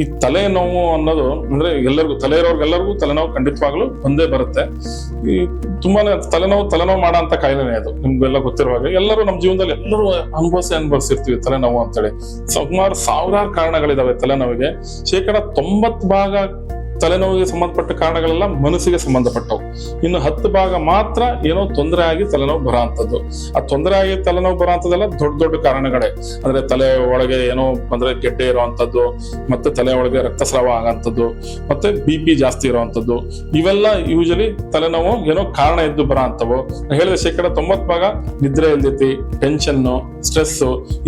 ಈ ತಲೆನೋವು ಅನ್ನೋದು ಅಂದ್ರೆ ಎಲ್ಲರಿಗೂ, ತಲೆ ಇರೋರ್ಗೆಲ್ಲರಿಗೂ ತಲೆನೋವು ಖಂಡಿತವಾಗ್ಲೂ ಒಂದೇ ಬರುತ್ತೆ. ಈ ತುಂಬಾನೇ ತಲೆನೋವು ತಲೆನೋವು ಮಾಡೋ ಅಂತ ಕಾಯಿಲೆನೇ ಅದು. ನಿಮ್ಗೆಲ್ಲ ಗೊತ್ತಿರುವ ಹಾಗೆ ಎಲ್ಲರೂ ನಮ್ಮ ಜೀವನದಲ್ಲಿ ಎಲ್ಲರೂ ಅನುಭವಿಸಿ ಅನುಭವಿಸಿರ್ತೀವಿ ತಲೆನೋವು ಅಂತೇಳಿ. ಸುಮಾರು ಸಾವಿರಾರು ಕಾರಣಗಳಿದಾವೆ ತಲೆನೋವಿಗೆ ಶೇಕಡ ತೊಂಬತ್ ಭಾಗ ತಲೆನೋವಿಗೆ ಸಂಬಂಧಪಟ್ಟ ಕಾರಣಗಳೆಲ್ಲ ಮನಸ್ಸಿಗೆ ಸಂಬಂಧಪಟ್ಟವು. ಇನ್ನು ಹತ್ತು ಭಾಗ ಮಾತ್ರ ಏನೋ ತೊಂದರೆ ಆಗಿ ತಲೆನೋವು ಬರೋ ಅಂಥದ್ದು ಆ ತೊಂದರೆ ಆಗಿ ತಲೆನೋವು ಬರೋ ಅಂಥದ್ದೆಲ್ಲ ದೊಡ್ಡ ದೊಡ್ಡ ಕಾರಣಗಳೇ. ಅಂದ್ರೆ ತಲೆ ಒಳಗೆ ಏನೋ ಅಂದ್ರೆ ಗೆಡ್ಡೆ ಇರುವಂತದ್ದು, ಮತ್ತೆ ತಲೆ ಒಳಗೆ ರಕ್ತಸ್ರಾವ ಆಗಂಥದ್ದು ಮತ್ತೆ ಬಿ ಪಿ ಜಾಸ್ತಿ ಇರುವಂತದ್ದು. ಇವೆಲ್ಲ ಯೂಶಲಿ ತಲೆನೋವು ಏನೋ ಕಾರಣ ಇದ್ದು ಬರೋ ಅಂಥವು ಹೇಳಿದ ಶೇಕಡ ತೊಂಬತ್ ಭಾಗ ನಿದ್ರೆ ಇಲ್ದೈತಿ ಟೆನ್ಷನ್ನು ಸ್ಟ್ರೆಸ್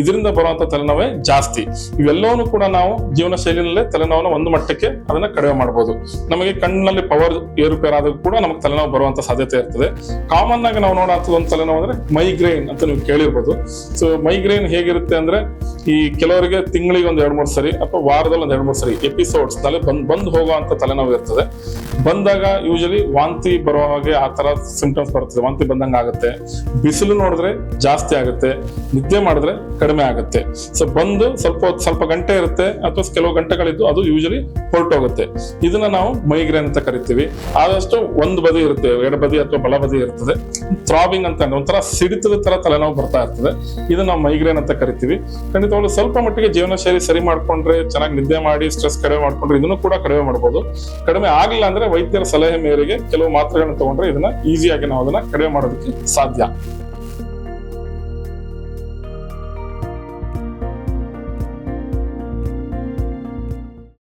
ಇದರಿಂದ ಬರುವಂತ ತಲೆನೋವೇ ಜಾಸ್ತಿ. ಇವೆಲ್ಲವನ್ನೂ ಕೂಡ ನಾವು ಜೀವನ ಶೈಲಿನಲ್ಲೇ ತಲೆನೋವನ್ನ ಒಂದು ಮಟ್ಟಕ್ಕೆ ಅದನ್ನ ಕಡಿಮೆ ಮಾಡಬಹುದು ನಮಗೆ ಕಣ್ಣಿನಲ್ಲಿ ಪವರ್ ಏರುಪೇರು ಆದ್ರೂ ಕೂಡ ನಮಗೆ ತಲೆನೋವು ಬರುವಂತ ಸಾಧ್ಯತೆ ಇರ್ತದೆ. ಕಾಮನ್ ಆಗಿ ನಾವು ನೋಡುವಂಥದ್ದು ಒಂದು ತಲೆನೋವು ಅಂದ್ರೆ ಮೈಗ್ರೇನ್ ಅಂತ ನೀವು ಕೇಳಿರ್ಬೋದು. ಸೊ ಮೈಗ್ರೇನ್ ಹೇಗಿರುತ್ತೆ ಅಂದ್ರೆ ಈ ಕೆಲವರಿಗೆ ತಿಂಗಳಿಗೆ ಒಂದು ಎರಡು, ಮೂರು ಸರಿ ಅಥವಾ ವಾರದಲ್ಲಿ ಒಂದು ಎರಡು, ಮೂರು ಸರಿ ಎಪಿಸೋಡ್ಸ್ನಲ್ಲಿ ಬಂದ್ ಬಂದ್ ಅಂತ ತಲೆನೋವು ಇರ್ತದೆ. ಬಂದಾಗ ಯೂಶಲಿ ವಾಂತಿ ಬರೋ ಹಾಗೆ ಆ ತರ ಸಿಂಪ್ಟಮ್ಸ್ ಬರ್ತದೆ ವಾಂತಿ ಬಂದಂಗೆ ಆಗುತ್ತೆ. ಬಿಸಿಲು ನೋಡಿದ್ರೆ ಜಾಸ್ತಿ ಆಗುತ್ತೆ. ನಿದ್ದೆ ಮಾಡಿದ್ರೆ ಕಡಿಮೆ ಆಗುತ್ತೆ. ಸೊ ಬಂದು ಸ್ವಲ್ಪ ಸ್ವಲ್ಪ ಗಂಟೆ ಇರುತ್ತೆ. ಅಥವಾ ಕೆಲವು ಗಂಟೆಗಳಿದ್ದು ಅದು ಯೂಶಲಿ ಹೊರಟೋಗುತ್ತೆ. ಇದನ್ನ ನಾವು ಮೈಗ್ರೇನ್ ಅಂತ ಕರಿತೀವಿ. ಆದಷ್ಟು ಒಂದು ಬದಿ ಇರುತ್ತೆ ಎಡಬದಿ ಅಥವಾ ಬಲ ಬದಿ ಇರ್ತದೆ. ಥ್ರಾಬಿಂಗ್ ಅಂತ ಒಂಥರ ಸಿಡಿತದ ತರ ತಲೆನೋವು ಬರ್ತಾ ಇರ್ತದೆ. ಇದನ್ನ ನಾವು ಮೈಗ್ರೇನ್ ಅಂತ ಕರಿತೀವಿ. ಖಂಡಿತವಾಗ್ಲೂ ಸ್ವಲ್ಪ ಮಟ್ಟಿಗೆ ಜೀವನ ಶೈಲಿ ಸರಿ ಮಾಡ್ಕೊಂಡ್ರೆ, ಚೆನ್ನಾಗಿ ನಿದ್ದೆ ಮಾಡಿ ಸ್ಟ್ರೆಸ್ ಕಡಿಮೆ ಮಾಡ್ಕೊಂಡ್ರೆ ಇದನ್ನು ಕೂಡ ಕಡಿಮೆ ಮಾಡ್ಬೋದು. ಕಡಿಮೆ ಆಗಲಿಲ್ಲ ಅಂದ್ರೆ ವೈದ್ಯರ ಸಲಹೆ ಮೇರೆಗೆ ಕೆಲವು ಮಾತ್ರೆಗಳನ್ನು ತಗೊಂಡ್ರೆ ಇದನ್ನ ಈಸಿಯಾಗಿ ನಾವು ಅದನ್ನ ಕಡಿಮೆ ಮಾಡೋದಕ್ಕೆ ಸಾಧ್ಯ.